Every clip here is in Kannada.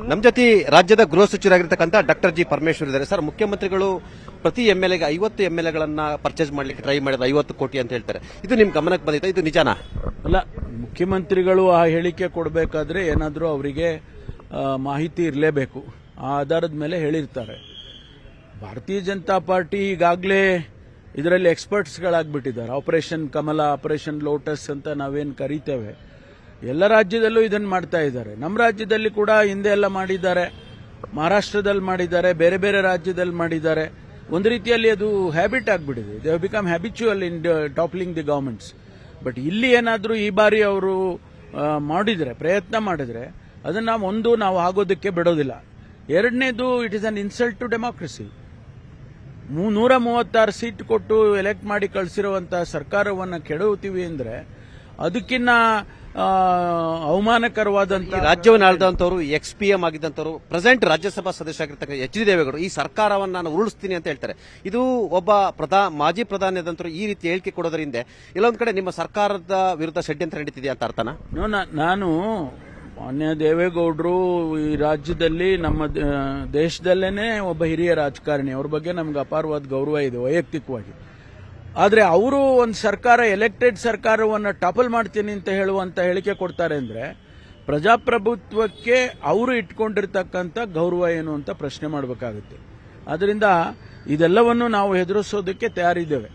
ನಮ್ಮ ಜೊತೆ ರಾಜ್ಯದ ಗೃಹ ಸಚಿವರಾಗಿರ್ತಕ್ಕಂಥ ಡಾಕ್ಟರ್ ಜಿ ಪರಮೇಶ್ವರ್ ಇದ್ದಾರೆ. ಸರ್, ಮುಖ್ಯಮಂತ್ರಿಗಳು ಪ್ರತಿ ಎಂ ಎಲ್ ಎಗೆ ಐವತ್ತು ಎಂ ಎಲ್ ಎಗಳನ್ನ ಪರ್ಚೇಸ್ ಮಾಡ್ಲಿಕ್ಕೆ ಟ್ರೈ ಮಾಡಿದ ಐವತ್ತು ಕೋಟಿ ಅಂತ ಹೇಳ್ತಾರೆ. ಇದು ನಿಮ್ ಗಮನಕ್ಕೆ ಬಂದಿದೆ ಇದು ನಿಜಾನಾ? ಅಲ್ಲ, ಮುಖ್ಯಮಂತ್ರಿಗಳು ಆ ಹೇಳಿಕೆ ಕೊಡಬೇಕಾದ್ರೆ ಏನಾದರೂ ಅವರಿಗೆ ಮಾಹಿತಿ ಇರಲೇಬೇಕು. ಆ ಆಧಾರದ ಮೇಲೆ ಹೇಳಿರ್ತಾರೆ. ಭಾರತೀಯ ಜನತಾ ಪಾರ್ಟಿ ಈಗಾಗಲೇ ಇದರಲ್ಲಿ ಎಕ್ಸ್ಪರ್ಟ್ಸ್ಗಳಾಗ್ಬಿಟ್ಟಿದ್ದಾರೆ ಆಪರೇಷನ್ ಕಮಲ ಆಪರೇಷನ್ ಲೋಟಸ್ ಅಂತ ನಾವೇನು ಕರಿತೇವೆ. ಎಲ್ಲ ರಾಜ್ಯದಲ್ಲೂ ಇದನ್ನು ಮಾಡ್ತಾ ಇದ್ದಾರೆ. ನಮ್ಮ ರಾಜ್ಯದಲ್ಲಿ ಕೂಡ ಹಿಂದೆ ಎಲ್ಲ ಮಾಡಿದ್ದಾರೆ. ಮಹಾರಾಷ್ಟ್ರದಲ್ಲಿ ಮಾಡಿದ್ದಾರೆ, ಬೇರೆ ಬೇರೆ ರಾಜ್ಯದಲ್ಲಿ ಮಾಡಿದ್ದಾರೆ. ಒಂದು ರೀತಿಯಲ್ಲಿ ಅದು ಹ್ಯಾಬಿಟ್ ಆಗಿಬಿಟ್ಟಿದೆ. They become habitual in toppling the governments but ಇಲ್ಲಿ ಏನಾದರೂ ಈ ಬಾರಿ ಅವರು ಮಾಡಿದರೆ, ಪ್ರಯತ್ನ ಮಾಡಿದರೆ, ಅದನ್ನು ಒಂದು ನಾವು ಆಗೋದಕ್ಕೆ ಬಿಡೋದಿಲ್ಲ. ಎರಡನೇದು it is an insult to democracy ನೂರ ಮೂವತ್ತಾರು ಸೀಟ್ ಕೊಟ್ಟು ಎಲೆಕ್ಟ್ ಮಾಡಿ ಕಳಿಸಿರುವಂತಹ ಸರ್ಕಾರವನ್ನು ಕೆಡವುತ್ತೀವಿ ಅಂದರೆ, ಅದಕ್ಕಿನ್ನ ಆ, ಅವಮಾನಕರವಾದಂತ ರಾಜ್ಯವನ್ನು ಆಳಿದಂತವರು ಎಕ್ಸ್ ಪಿ ಎಂ ಆಗಿದ್ದಂಥವ್ರು ಪ್ರೆಸೆಂಟ್ ರಾಜ್ಯಸಭಾ ಸದಸ್ಯರಾಗಿರ್ತಕ್ಕಂಥ ಎಚ್ ಡಿ ದೇವೇಗೌಡರು ಈ ಸರ್ಕಾರವನ್ನು ನಾನು ಉರುಳಿಸ್ತೀನಿ ಅಂತ ಹೇಳ್ತಾರೆ. ಇದು ಒಬ್ಬ ಪ್ರಧಾ ಮಾಜಿ ಪ್ರಧಾನಿಯಾದಂತರು ಈ ರೀತಿ ಹೇಳಿಕೆ ಕೊಡೋದ್ರಿಂದ ಇಲ್ಲೊಂದ್ ಕಡೆ ನಿಮ್ಮ ಸರ್ಕಾರದ ವಿರುದ್ಧ ಷಡ್ಯಂತ್ರ ನಡೀತಿದೆ ಅಂತ ಅರ್ಥನ? ನಾನು ಮಾನ್ಯ ದೇವೇಗೌಡರು ಈ ರಾಜ್ಯದಲ್ಲಿ ನಮ್ಮ ದೇಶದಲ್ಲೇನೆ ಒಬ್ಬ ಹಿರಿಯ ರಾಜಕಾರಣಿ. ಅವ್ರ ಬಗ್ಗೆ ನಮ್ಗೆ ಅಪಾರವಾದ ಗೌರವ ಇದೆ ವೈಯಕ್ತಿಕವಾಗಿ. ಆದ್ರೆ ಅವರು ಒಂದು ಸರ್ಕಾರ ಎಲೆಕ್ಟೆಡ್ ಸರ್ಕಾರವನ್ನು ಟಾಪಲ್ ಮಾಡ್ತೀನಿ ಅಂತ ಹೇಳುವಂತ ಹೇಳಿಕೆ ಕೊಡ್ತಾರೆ ಅಂದ್ರೆ ಪ್ರಜಾಪ್ರಭುತ್ವಕ್ಕೆ ಅವರು ಇಟ್ಕೊಂಡಿರ್ತಕ್ಕಂಥ ಗೌರವ ಏನು ಅಂತ ಪ್ರಶ್ನೆ ಮಾಡಬೇಕಾಗುತ್ತೆ. ಅದರಿಂದ ಇದೆಲ್ಲವನ್ನು ನಾವು ಎದುರಿಸೋದಕ್ಕೆ ತಯಾರಿದ್ದೇವೆ.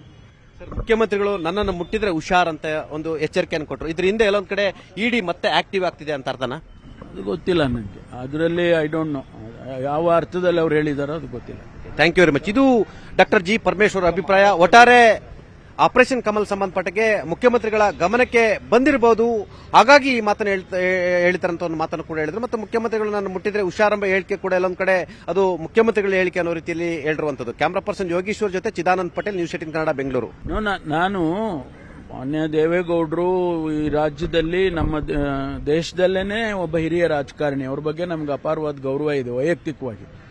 ಮುಖ್ಯಮಂತ್ರಿಗಳು ನನ್ನನ್ನು ಮುಟ್ಟಿದ್ರೆ ಹುಷಾರ್ ಅಂತ ಒಂದು ಎಚ್ಚರಿಕೆಯನ್ನು ಕೊಟ್ಟರು ಇದ್ರ ಹಿಂದೆ ಎಲ್ಲೊಂದ್ ಕಡೆ ಇಡಿ ಮತ್ತೆ ಆಕ್ಟಿವ್ ಆಗ್ತಿದೆ ಅಂತ ಅರ್ಥನ? ಅದು ಗೊತ್ತಿಲ್ಲ ನನಗೆ ಅದರಲ್ಲಿ ಐ ಡೋಂಟ್ ನೋ ಯಾವ ಅರ್ಥದಲ್ಲಿ ಅವ್ರು ಹೇಳಿದಾರೋ ಅದು ಗೊತ್ತಿಲ್ಲ. ಥ್ಯಾಂಕ್ ಯು ವೆರಿ ಮಚ್ ಇದು ಡಾಕ್ಟರ್ ಜಿ ಪರಮೇಶ್ವರ್ ಅಭಿಪ್ರಾಯ. ಒಟ್ಟಾರೆ ಆಪರೇಷನ್ ಕಮಲ್ ಸಂಬಂಧಪಟ್ಟಕ್ಕೆ ಮುಖ್ಯಮಂತ್ರಿಗಳ ಗಮನಕ್ಕೆ ಬಂದಿರಬಹುದು. ಹಾಗಾಗಿ ಈ ಮಾತನ್ನು ಹೇಳ್ತ- ಹೇಳ್ತಾರಂತ ಒಂದು ಮಾತನ್ನು ಕೂಡ ಹೇಳಿದ್ರು. ಮತ್ತು ಮುಖ್ಯಮಂತ್ರಿಗಳು ನಾನು ಮುಟ್ಟಿದ್ರೆ ಹುಷಾರಂಭ ಹೇಳಿಕೆ ಕೂಡ ಎಲ್ಲೊಂದು ಕಡೆ ಅದು ಮುಖ್ಯಮಂತ್ರಿಗಳ ಹೇಳಿಕೆ ಅನ್ನೋ ರೀತಿಯಲ್ಲಿ ಹೇಳಿರುವಂತದ್ದು. ಕ್ಯಾಮ್ರಾ ಪರ್ಸನ್ ಯೋಗೀಶ್ವರ್ ಜೊತೆ ಚಿದಾನಂದ್ ಪಟೇಲ್, ನ್ಯೂಸ್ ಏಟಿನ್ ಕನ್ನಡ, ಬೆಂಗಳೂರು. ನಾನು ಮಾನ್ಯ ದೇವೇಗೌಡರು ಈ ರಾಜ್ಯದಲ್ಲಿ ನಮ್ಮ ದೇಶದಲ್ಲೇನೆ ಒಬ್ಬ ಹಿರಿಯ ರಾಜಕಾರಣಿ. ಅವ್ರ ಬಗ್ಗೆ ನಮ್ಗೆ ಅಪಾರವಾದ ಗೌರವ ಇದೆ, ವೈಯಕ್ತಿಕವಾಗಿ.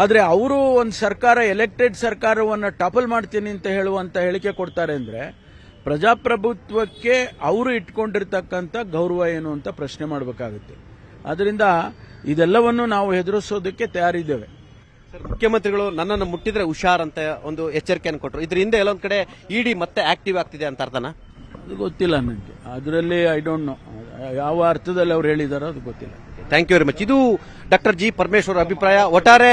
ಆದ್ರೆ ಅವರು ಒಂದು ಸರ್ಕಾರ ಎಲೆಕ್ಟೆಡ್ ಸರ್ಕಾರವನ್ನು ಟಾಪಲ್ ಮಾಡ್ತೀನಿ ಅಂತ ಹೇಳುವಂತ ಹೇಳಿಕೆ ಕೊಡ್ತಾರೆ ಅಂದ್ರೆ ಪ್ರಜಾಪ್ರಭುತ್ವಕ್ಕೆ ಅವರು ಇಟ್ಕೊಂಡಿರ್ತಕ್ಕಂಥ ಗೌರವ ಏನು ಅಂತ ಪ್ರಶ್ನೆ ಮಾಡಬೇಕಾಗುತ್ತೆ. ಅದರಿಂದ ಇದೆಲ್ಲವನ್ನು ನಾವು ಎದುರಿಸೋದಕ್ಕೆ ತಯಾರಿದ್ದೇವೆ. ಮುಖ್ಯಮಂತ್ರಿಗಳು ನನ್ನನ್ನು ಮುಟ್ಟಿದ್ರೆ ಹುಷಾರ್ ಅಂತ ಒಂದು ಎಚ್ಚರಿಕೆಯನ್ನು ಕೊಟ್ಟರು ಇದರಿಂದ ಹಿಂದೆ ಎಲ್ಲೊಂದ್ ಕಡೆ ಇಡಿ ಮತ್ತೆ ಆಕ್ಟಿವ್ ಆಗ್ತಿದೆ ಅಂತ ಅರ್ಥನ? ಅದು ಗೊತ್ತಿಲ್ಲ ನನಗೆ ಅದರಲ್ಲಿ ಐ ಡೋಂಟ್ ನೋ ಯಾವ ಅರ್ಥದಲ್ಲಿ ಅವ್ರು ಹೇಳಿದಾರೋ ಅದು ಗೊತ್ತಿಲ್ಲ. ಥ್ಯಾಂಕ್ ಯು ವೆರಿ ಮಚ್ ಇದು ಡಾಕ್ಟರ್ ಜಿ ಪರಮೇಶ್ವರ್ ಅಭಿಪ್ರಾಯ. ಒಟ್ಟಾರೆ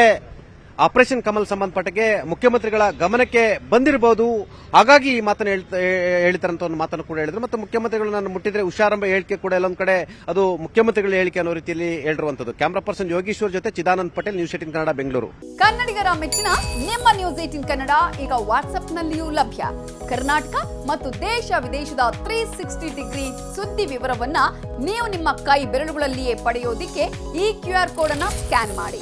ಆಪರೇಷನ್ ಕಮಲ್ ಸಂಬಂಧಪಟ್ಟಗೆ ಮುಖ್ಯಮಂತ್ರಿಗಳ ಗಮನಕ್ಕೆ ಬಂದಿರಬಹುದು. ಹಾಗಾಗಿ ಈ ಮಾತನ್ನು ಹೇಳ್ತಾರೆ ಹೇಳ್ತಾರಂತ ಒಂದು ಮಾತನ್ನು ಕೂಡ ಹೇಳಿದ್ರು. ಮತ್ತು ಮುಖ್ಯಮಂತ್ರಿಗಳು ನಾನು ಮುಟ್ಟಿದ್ರೆ ಹುಷಾರಂಭ ಹೇಳಿಕೆ ಕೂಡ ಎಲ್ಲೊಂದು ಕಡೆ ಅದು ಮುಖ್ಯಮಂತ್ರಿಗಳ ಹೇಳಿಕೆ ಅನ್ನೋ ರೀತಿಯಲ್ಲಿ ಹೇಳಿರುವಂತದ್ದು. ಕ್ಯಾಮರಾ ಪರ್ಸನ್ ಯೋಗೀಶ್ವರ್ ಜೊತೆ ಚಿದಾನಂದ್ ಪಟೇಲ್, ನ್ಯೂಸ್ ಏಟಿನ್ ಕನ್ನಡ, ಬೆಂಗಳೂರು. ಕನ್ನಡಿಗರ ಮೆಚ್ಚಿನ ನಿಮ್ಮ ನ್ಯೂಸ್ ಏಟಿನ್ ಕನ್ನಡ ಈಗ ವಾಟ್ಸ್ಆಪ್ನಲ್ಲಿಯೂ ಲಭ್ಯ. ಕರ್ನಾಟಕ ಮತ್ತು ದೇಶ ವಿದೇಶದ ತ್ರೀ ಸಿಕ್ಸ್ಟಿ ಡಿಗ್ರಿ ಸುದ್ದಿ ವಿವರವನ್ನ ನೀವು ನಿಮ್ಮ ಕೈ ಬೆರಳುಗಳಲ್ಲಿಯೇ ಪಡೆಯೋದಿಕ್ಕೆ ಈ ಕ್ಯೂ ಆರ್ ಕೋಡ್ ಅನ್ನ ಸ್ಕ್ಯಾನ್ ಮಾಡಿ.